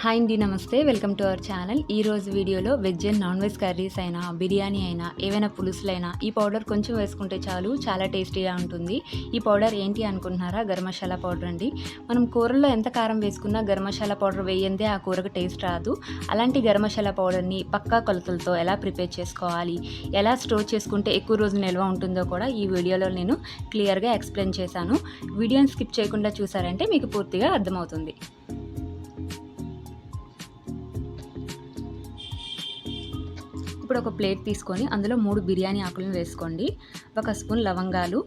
Hi అండి నమస్తే. Welcome to our channel. ఈ రోజు వీడియోలో veg and non veg curries అయినా బిర్యానీ అయినా ఏవైనా పులుసులైనా ఈ పౌడర్ కొంచెం వేసుకుంటే చాలు చాలా టేస్టీగా ఉంటుంది. ఈ పౌడర్ ఏంటి అనుకుంటున్నారా? గరం మసాలా పౌడర్ అండి. మనం కూరల్లో ఎంత కారం వేసుకున్నా గరం మసాలా పౌడర్ వేయందే ఆ కూరకు టేస్ట్ రాదు. అలాంటి గరం మసాలా పౌడర్ని పక్కా కొలతలతో ఎలా ప్రిపేర్ చేసుకోవాలి? ఎలా స్టోర్ చేసుకుంటే ఎక్కువ రోజులు నిల్వ ఉంటుందో కూడా ఈ వీడియోలో నేను క్లియర్గా ఎక్స్ప్లెయిన్ చేశాను. వీడియోని స్కిప్ చేయకుండా చూసారంటే మీకు పూర్తిగా అర్థమవుతుంది. ఇప్పుడు ఒక ప్లేట్ తీసుకొని అందులో మూడు బిర్యానీ ఆకులను వేసుకోండి. ఒక స్పూన్ లవంగాలు.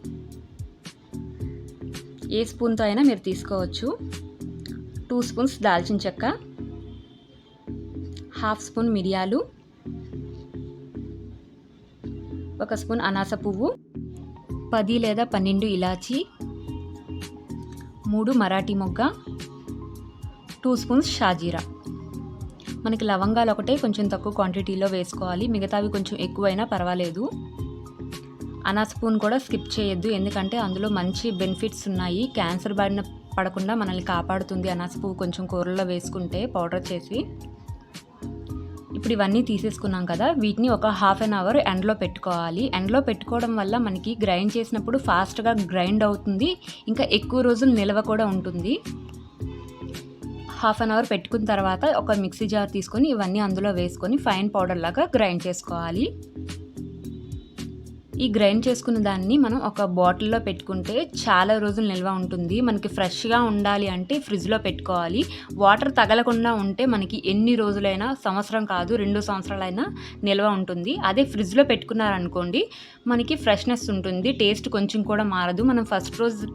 ఏ స్పూన్తో అయినా మీరు తీసుకోవచ్చు. టూ స్పూన్స్ దాల్చిన చెక్క. హాఫ్ స్పూన్ మిరియాలు. ఒక స్పూన్ అనాస పువ్వు. పది లేదా పన్నెండు ఇలాచి. మూడు మరాఠీ మొగ్గ. టూ స్పూన్స్ షాజీరా. మనకి లవంగాలు ఒకటే కొంచెం తక్కువ క్వాంటిటీలో వేసుకోవాలి. మిగతావి కొంచెం ఎక్కువైనా పర్వాలేదు. అనాస స్పూన్ కూడా స్కిప్ చేయొద్దు. ఎందుకంటే అందులో మంచి బెనిఫిట్స్ ఉన్నాయి. క్యాన్సర్ బారిన పడకుండా మనల్ని కాపాడుతుంది అనాస పువ్వు కొంచెం కూరల్లో వేసుకుంటే పౌడర్ చేసి. ఇప్పుడు ఇవన్నీ తీసేసుకున్నాం కదా. వీటిని ఒక హాఫ్ అన్ అవర్ ఎండ్లో పెట్టుకోవాలి. ఎండ్లో పెట్టుకోవడం వల్ల మనకి గ్రైండ్ చేసినప్పుడు ఫాస్ట్గా గ్రైండ్ అవుతుంది. ఇంకా ఎక్కువ రోజులు నిల్వ కూడా ఉంటుంది. హాఫ్ అన్ అవర్ పెట్టుకున్న తర్వాత ఒక మిక్సీ జార్ తీసుకొని ఇవన్నీ అందులో వేసుకొని ఫైన్ పౌడర్ లాగా గ్రైండ్ చేసుకోవాలి. ఈ గ్రైండ్ చేసుకున్న దాన్ని మనం ఒక బాటిల్లో పెట్టుకుంటే చాలా రోజులు నిల్వ ఉంటుంది. మనకి ఫ్రెష్గా ఉండాలి అంటే ఫ్రిడ్జ్లో పెట్టుకోవాలి. వాటర్ తగలకుండా ఉంటే మనకి ఎన్ని రోజులైనా సంవత్సరం కాదు రెండు సంవత్సరాలైనా నిల్వ ఉంటుంది. అదే ఫ్రిడ్జ్లో పెట్టుకున్నారనుకోండి మనకి ఫ్రెష్నెస్ ఉంటుంది. టేస్ట్ కొంచెం కూడా మారదు. మనం ఫస్ట్ రోజు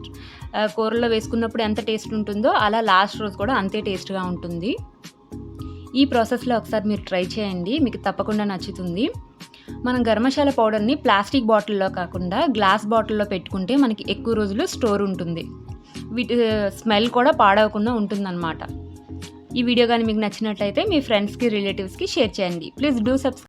కూరలో వేసుకున్నప్పుడు ఎంత టేస్ట్ ఉంటుందో అలా లాస్ట్ రోజు కూడా అంతే టేస్ట్గా ఉంటుంది. ఈ ప్రాసెస్లో ఒకసారి మీరు ట్రై చేయండి. మీకు తప్పకుండా నచ్చుతుంది. మనం గర్మశాల పౌడర్ని ప్లాస్టిక్ బాటిల్లో కాకుండా గ్లాస్ బాటిల్లో పెట్టుకుంటే మనకి ఎక్కువ రోజులు స్టోర్ ఉంటుంది. వీటి స్మెల్ కూడా పాడవకుండా ఉంటుందన్నమాట. ఈ వీడియో కానీ మీకు నచ్చినట్లయితే మీ ఫ్రెండ్స్కి రిలేటివ్స్కి షేర్ చేయండి. Please do subscribe